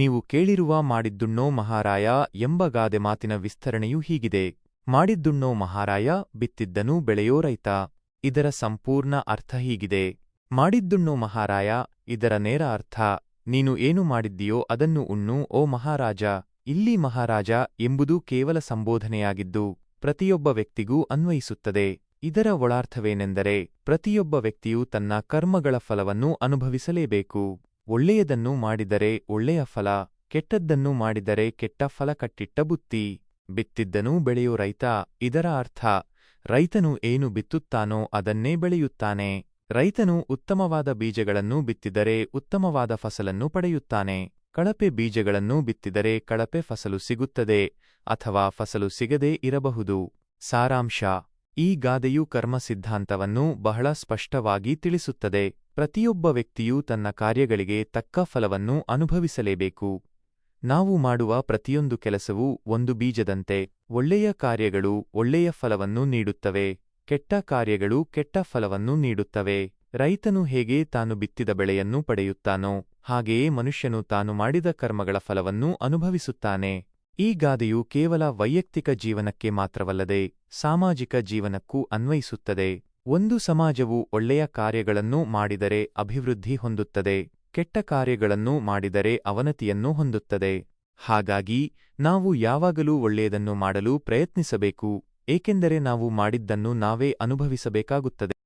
ನೀವು ಕೇಳಿರುವ ಮಾಡಿದ್ದುಣ್ಣೋ ಮಹಾರಾಯ ಎಂಬ ಗಾದೆ ಮಾತಿನ ವಿಸ್ತರಣೆಯೂ ಹೀಗಿದೆ. ಮಾಡಿದ್ದುಣ್ಣೋ ಮಹಾರಾಯ ಬಿತ್ತಿದ್ದನು ಬೆಳೆಯೋ ರೈತ. ಇದರ ಸಂಪೂರ್ಣ ಅರ್ಥ ಹೀಗಿದೆ. ಮಾಡಿದ್ದುಣ್ಣೋ ಮಹಾರಾಯ, ಇದರ ನೇರ ಅರ್ಥ, ನೀನು ಏನು ಮಾಡಿದ್ದೀಯೋ ಅದನ್ನು ಉಣ್ಣು, ಓ ಮಹಾರಾಜ. ಇಲ್ಲಿ ಮಹಾರಾಜ ಎಂಬುದು ಕೇವಲ ಸಂಬೋಧನೆಯಾಗಿದ್ದು, ಪ್ರತಿಯೊಬ್ಬ ವ್ಯಕ್ತಿಗೂ ಅನ್ವಯಿಸುತ್ತದೆ. ಇದರ ಒಳಾರ್ಥವೇನೆಂದರೆ, ಪ್ರತಿಯೊಬ್ಬ ವ್ಯಕ್ತಿಯು ತನ್ನ ಕರ್ಮಗಳ ಫಲವನ್ನು ಅನುಭವಿಸಲೇಬೇಕು. ಒಳ್ಳೆಯದನ್ನು ಮಾಡಿದರೆ ಒಳ್ಳೆಯ ಫಲ, ಕೆಟ್ಟದ್ದನ್ನು ಮಾಡಿದರೆ ಕೆಟ್ಟ ಫಲ ಕಟ್ಟಿಟ್ಟ ಬುತ್ತಿ. ಬಿತ್ತಿದ್ದನೂ ಬೆಳೆಯೋ ರೈತ, ಇದರ ಅರ್ಥ, ರೈತನು ಏನು ಬಿತ್ತುತ್ತಾನೋ ಅದನ್ನೇ ಬೆಳೆಯುತ್ತಾನೆ. ರೈತನು ಉತ್ತಮವಾದ ಬೀಜಗಳನ್ನು ಬಿತ್ತಿದರೆ ಉತ್ತಮವಾದ ಫಸಲನ್ನು ಪಡೆಯುತ್ತಾನೆ. ಕಳಪೆ ಬೀಜಗಳನ್ನು ಬಿತ್ತಿದರೆ ಕಳಪೆ ಫಸಲು ಸಿಗುತ್ತದೆ ಅಥವಾ ಫಸಲು ಸಿಗದೇ ಇರಬಹುದು. ಸಾರಾಂಶ, ಈ ಗಾದೆಯು ಕರ್ಮ ಸಿದ್ಧಾಂತವನ್ನು ಬಹಳ ಸ್ಪಷ್ಟವಾಗಿ ತಿಳಿಸುತ್ತದೆ. ಪ್ರತಿಯೊಬ್ಬ ವ್ಯಕ್ತಿಯು ತನ್ನ ಕಾರ್ಯಗಳಿಗೆ ತಕ್ಕ ಫಲವನ್ನು ಅನುಭವಿಸಲೇಬೇಕು. ನಾವು ಮಾಡುವ ಪ್ರತಿಯೊಂದು ಕೆಲಸವೂ ಒಂದು ಬೀಜದಂತೆ, ಒಳ್ಳೆಯ ಕಾರ್ಯಗಳು ಒಳ್ಳೆಯ ಫಲವನ್ನು ನೀಡುತ್ತವೆ, ಕೆಟ್ಟ ಕಾರ್ಯಗಳು ಕೆಟ್ಟ ಫಲವನ್ನು ನೀಡುತ್ತವೆ. ರೈತನು ಹೇಗೆ ತಾನು ಬಿತ್ತಿದ ಬೆಳೆಯನ್ನು ಪಡೆಯುತ್ತಾನೋ, ಹಾಗೆಯೇ ಮನುಷ್ಯನು ತಾನು ಮಾಡಿದ ಕರ್ಮಗಳ ಫಲವನ್ನು ಅನುಭವಿಸುತ್ತಾನೆ. ಈ ಗಾದೆಯು ಕೇವಲ ವೈಯಕ್ತಿಕ ಜೀವನಕ್ಕೆ ಮಾತ್ರವಲ್ಲದೆ, ಸಾಮಾಜಿಕ ಜೀವನಕ್ಕೂ ಅನ್ವಯಿಸುತ್ತದೆ. ಒಂದು ಸಮಾಜವು ಒಳ್ಳೆಯ ಕಾರ್ಯಗಳನ್ನು ಮಾಡಿದರೆ ಅಭಿವೃದ್ಧಿ ಹೊಂದುತ್ತದೆ, ಕೆಟ್ಟ ಕಾರ್ಯಗಳನ್ನು ಮಾಡಿದರೆ ಅವನತಿಯನ್ನು ಹೊಂದುತ್ತದೆ. ಹಾಗಾಗಿ, ನಾವು ಯಾವಾಗಲೂ ಒಳ್ಳೆಯದನ್ನು ಮಾಡಲು ಪ್ರಯತ್ನಿಸಬೇಕು, ಏಕೆಂದರೆ ನಾವು ಮಾಡಿದ್ದನ್ನು ನಾವೇ ಅನುಭವಿಸಬೇಕಾಗುತ್ತದೆ.